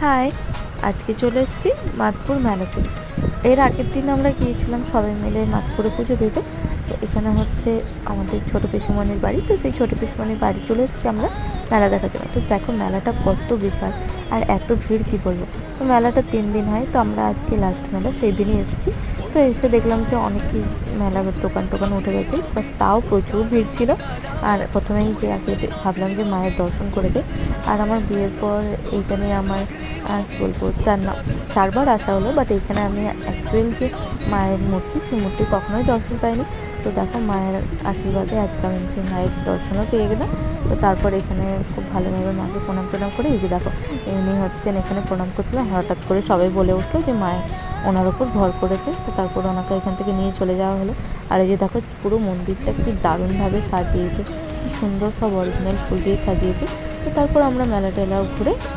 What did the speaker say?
High. আজকে চলে এসেছি মাতপুর মেলাতে। এর আগের দিন আমরা গিয়েছিলাম সবাই মিলে মাতপুরে পুজো দিতে। তো এখানে হচ্ছে আমাদের ছোটো পিসুমণির বাড়ি। তো সেই ছোটো পিসুমণির বাড়ি চলে এসেছি আমরা মেলা দেখার জন্য। তো দেখো মেলাটা কত বিশাল আর এত ভিড় কী বলব? তো মেলাটা তিন দিন হয়, তো আমরা আজকে লাস্ট মেলা, সেই দিনই এসেছি। তো এসে দেখলাম যে অনেকই মেলার দোকান টোকান উঠে গেছে বাট তাও প্রচুর ভিড় ছিল। আর প্রথমেই যে আগে ভাবলাম যে মায়ের দর্শন করে যাই। আর আমার বিয়ের পর এইটা নিয়ে আমার আর বলব, চার না, চারবার আসা হলো বাট এখানে আমি অ্যাকচুয়াল যে মায়ের মূর্তি, সেই মূর্তি কখনোই দর্শন পাইনি। তো দেখো, মায়ের আশীর্বাদে আজকে আমি সেই মায়ের দর্শনও পেয়ে গেলাম। তো তারপর এখানে খুব ভালোভাবে মাকে প্রণাম প্রণাম করে, এই যে দেখো এমনি হচ্ছেন এখানে প্রণাম করছিলাম হঠাৎ করে সবাই বলে উঠল যে মায়ের ওনার ওপর ভর করেছে। তো তারপর ওনাকে এখান থেকে নিয়ে চলে যাওয়া হলো। আর এই যে দেখো, পুরো মন্দিরটা কি দারুণভাবে সাজিয়েছে। কি সুন্দর সব অরিজিনাল ফুল দিয়ে সাজিয়েছে। তো তারপর আমরা মেলা টেলাও ঘুরে